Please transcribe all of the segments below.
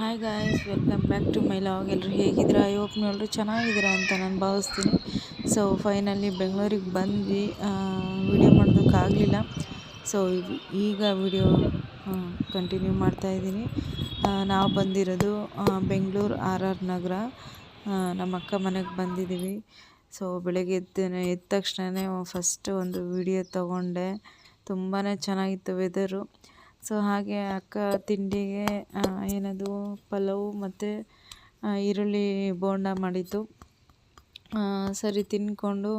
Hi guys welcome back to my vlog ಎಲ್ಲರೂ ಹೇಗಿದ್ದೀರಾ? I hope ಎಲ್ಲರೂ ಚೆನ್ನಾಗಿದ್ದೀರಾ ಅಂತ ನಾನು ಭಾವಿಸ್ತೀನಿ. ಸೊ ಫೈನಲಿ ಬೆಂಗಳೂರಿಗೆ ಬಂದ್ವಿ. ವಿಡಿಯೋ ಮಾಡೋದಕ್ಕಾಗಲಿಲ್ಲ ಸೊ ಈಗ ವಿಡಿಯೋ ಕಂಟಿನ್ಯೂ ಮಾಡ್ತಾಯಿದ್ದೀನಿ ನಾವು ಬಂದಿರೋದು ಬೆಂಗಳೂರು ಆರ್ ಆರ್ ನಗರ. ನಮ್ಮ ಅಕ್ಕ ಮನೆಗೆ ಬಂದಿದ್ದೀವಿ. ಸೊ ಬೆಳಗ್ಗೆ ಎದ್ದ ಎದ್ದ ತಕ್ಷಣವೇ ಫಸ್ಟ್ ಒಂದು ವಿಡಿಯೋ ತಗೊಂಡೆ. ತುಂಬಾ ಚೆನ್ನಾಗಿತ್ತು ವೆದರು ಸೊ ಹಾಗೆ ಅಕ್ಕ ತಿಂಡಿಗೆ ಏನದು, ಪಲಾವು ಮತ್ತು ಈರುಳ್ಳಿ ಬೋಂಡ ಮಾಡಿದ್ದು. ಸರಿ ತಿಂದ್ಕೊಂಡು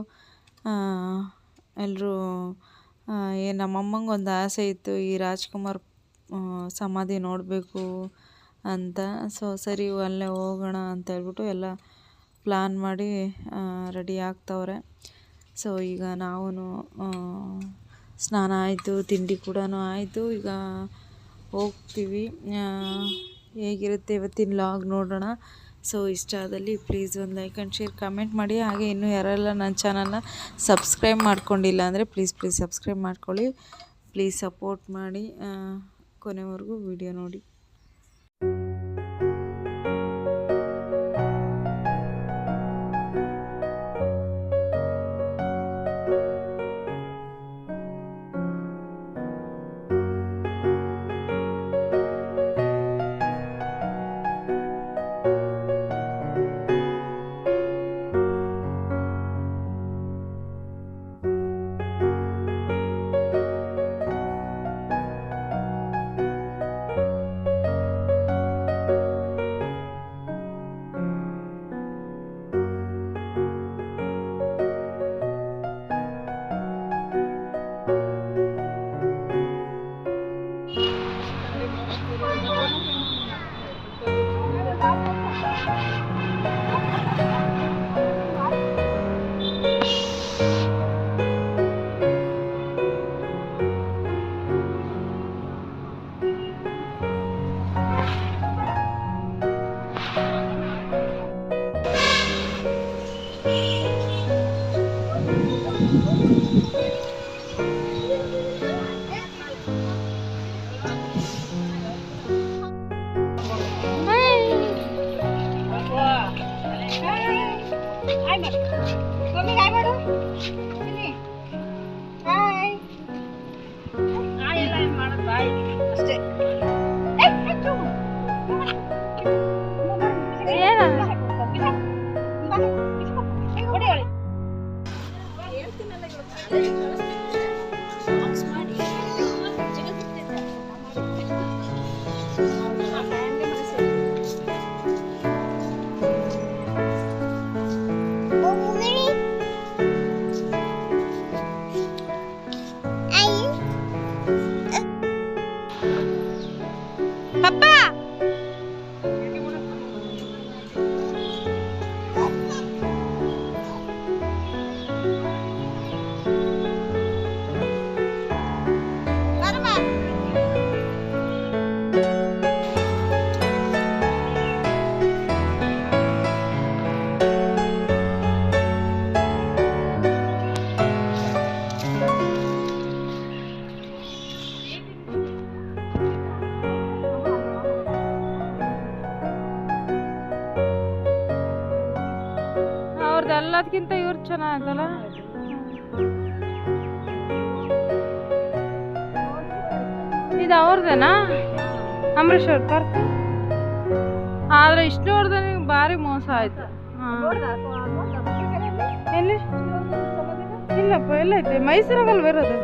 ಎಲ್ಲರೂ ಏ, ನಮ್ಮಮ್ಮಂಗೆ ಒಂದು ಆಸೆ ಇತ್ತು, ಈ ರಾಜ್ಕುಮಾರ್ ಸಮಾಧಿ ನೋಡಬೇಕು ಅಂತ. ಸೊ ಸರಿ, ಅಲ್ಲೇ ಹೋಗೋಣ ಅಂತ ಹೇಳ್ಬಿಟ್ಟು ಎಲ್ಲ ಪ್ಲ್ಯಾನ್ ಮಾಡಿ ರೆಡಿ ಆಗ್ತವ್ರೆ. ಸೊ ಈಗ ನಾವು ಸ್ನಾನ ಆಯಿತು, ತಿಂಡಿ ಕೂಡ ಆಯಿತು. ಈಗ ಹೋಗ್ತೀವಿ. ಹೇಗಿರುತ್ತೆ ಇವತ್ತಿನ ಲಾಗ್ ನೋಡೋಣ. ಸೊ ಇಷ್ಟ ಆದಲ್ಲಿ ಪ್ಲೀಸ್ ಒಂದು ಲೈಕ್ ಆ್ಯಂಡ್ ಶೇರ್ ಕಮೆಂಟ್ ಮಾಡಿ. ಹಾಗೆ ಇನ್ನೂ ಯಾರೆಲ್ಲ ನನ್ನ ಚಾನಲ್ನ ಸಬ್ಸ್ಕ್ರೈಬ್ ಮಾಡ್ಕೊಂಡಿಲ್ಲ ಅಂದರೆ ಪ್ಲೀಸ್ ಪ್ಲೀಸ್ ಸಬ್ಸ್ಕ್ರೈಬ್ ಮಾಡ್ಕೊಳ್ಳಿ. ಪ್ಲೀಸ್ ಸಪೋರ್ಟ್ ಮಾಡಿ ಕೊನೆವರೆಗೂ ವಿಡಿಯೋ ನೋಡಿ. 花不少爸。ಎಲ್ಲದಕ್ಕಿಂತ ಇವ್ರು ಚೆನ್ನಾಗಲ್ಲ? ಇದು ಅವ್ರದೇನಾ? ಅಂಬರೀಶ್ ಅವ್ರ ಪಾರ್ಕ್ ಆದ್ರೆ ಇಷ್ಟುವರ್ಧನಿಗೆ ಭಾರಿ ಮೋಸ ಆಯ್ತು. ಎಲ್ಲಿ? ಇಲ್ಲಪ್ಪ ಎಲ್ಲೈತೆ ಮೈಸೂರಾಗಲ್ವ ಇರೋದು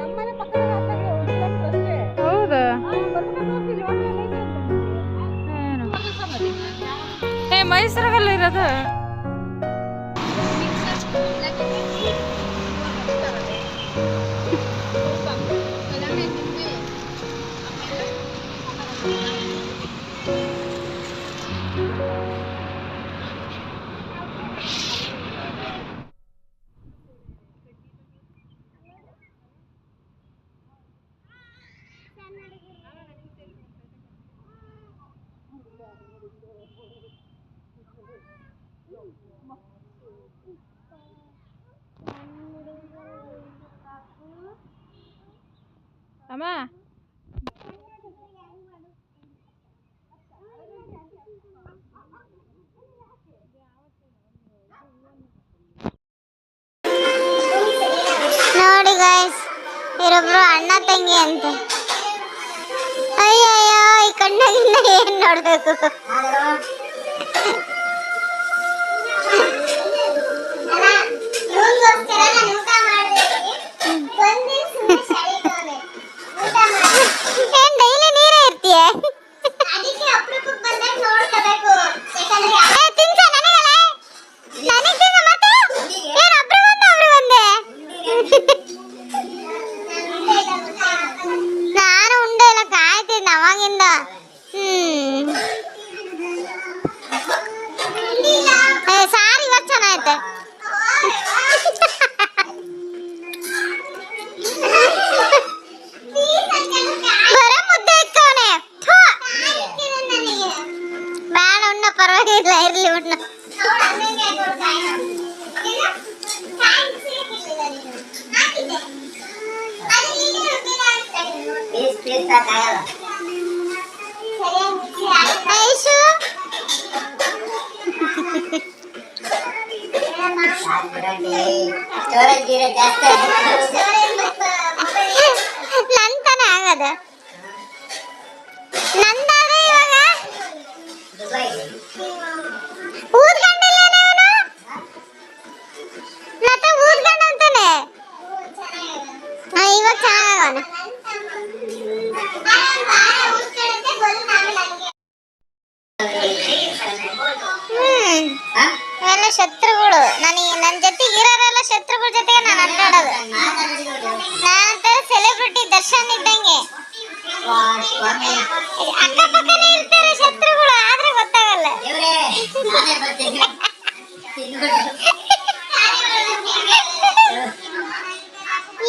ನಮ್ಮನೆ ಪಕ್ಕದ ಏ ಒಂದು ಕಿಲೋಮೀಟರ್ ಅಮ್ಮ. ನೋಡಿ ಗಾಯ್ಸ್ ಇವರೊಬ್ರು ಅಣ್ಣ ತಂಗಿ ಅಂತ. ಅಯ್ಯಯ್ಯೋ ಈ ಕಣ್ಣಾಗಿಂದ ಏನ್ ನೋಡ್ಬೇಕು? ಬಂದಿ ನಂತನ ಆಗದ ನಂದಾದ್ರೆ ಇವಾಗ ಊದ್ಕೊಂಡಿಲ್ಲೇನೆ ಅವನು ಮತ್ತೆ ಊದ್ಕೊಂಡ ಅಂತಾನೆ ಇವಾಗ ಚೆನ್ನಾಗವನ. ಹ್ಮ್ ಎಲ್ಲ ಶತ್ರುಗಳು ನನಗೆ ನನ್ನ ಜೊತೆಗೆ ಇರೋರೆಲ್ಲ ಶತ್ರುಗಳ ಜೊತೆಗೆ ನಾನು ಅಡ್ಡಾಡೋದು ನಾನಂತ ಸೆಲೆಬ್ರಿಟಿ ದರ್ಶನ್ ಇದ್ದಂಗೆ ಅಕ್ಕಪಕ್ಕನೇ ಇರ್ತಾರೆ ಶತ್ರುಗಳು ಆದ್ರೆ ಗೊತ್ತಾಗಲ್ಲ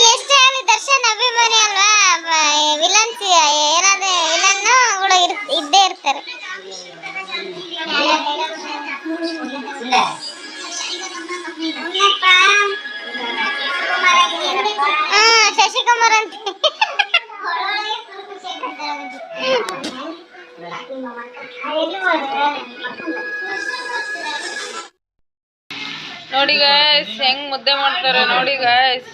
ಎಷ್ಟೇ ಆಗಲಿ ದರ್ಶನ್ ಅಭಿಮಾನಿ ಅಲ್ವಾ ವಿಲನ್ಸ್ ಏನಾದ್ರೆ ವಿಲನ್ ಇದ್ದೇ ಇರ್ತಾರೆ ನೋಡಿ ಗಾಯ್ಸ್ ಹೆಂಗ್ ಮುದ್ದೆ ಮಾಡ್ತಾರೆ ನೋಡಿ ಗಾಯ್ಸ್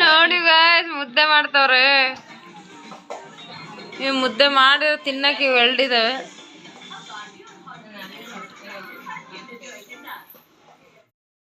ನೋಡಿ ಗಾಯ್ಸ್ ಮುದ್ದೆ ಮಾಡ್ತಾವ್ರೆ. ಇವ್ ಮುದ್ದೆ ಮಾಡಿ ತಿನ್ನಕ್ಕೆ ಇವ್ ಎರಡಿದಾವೆ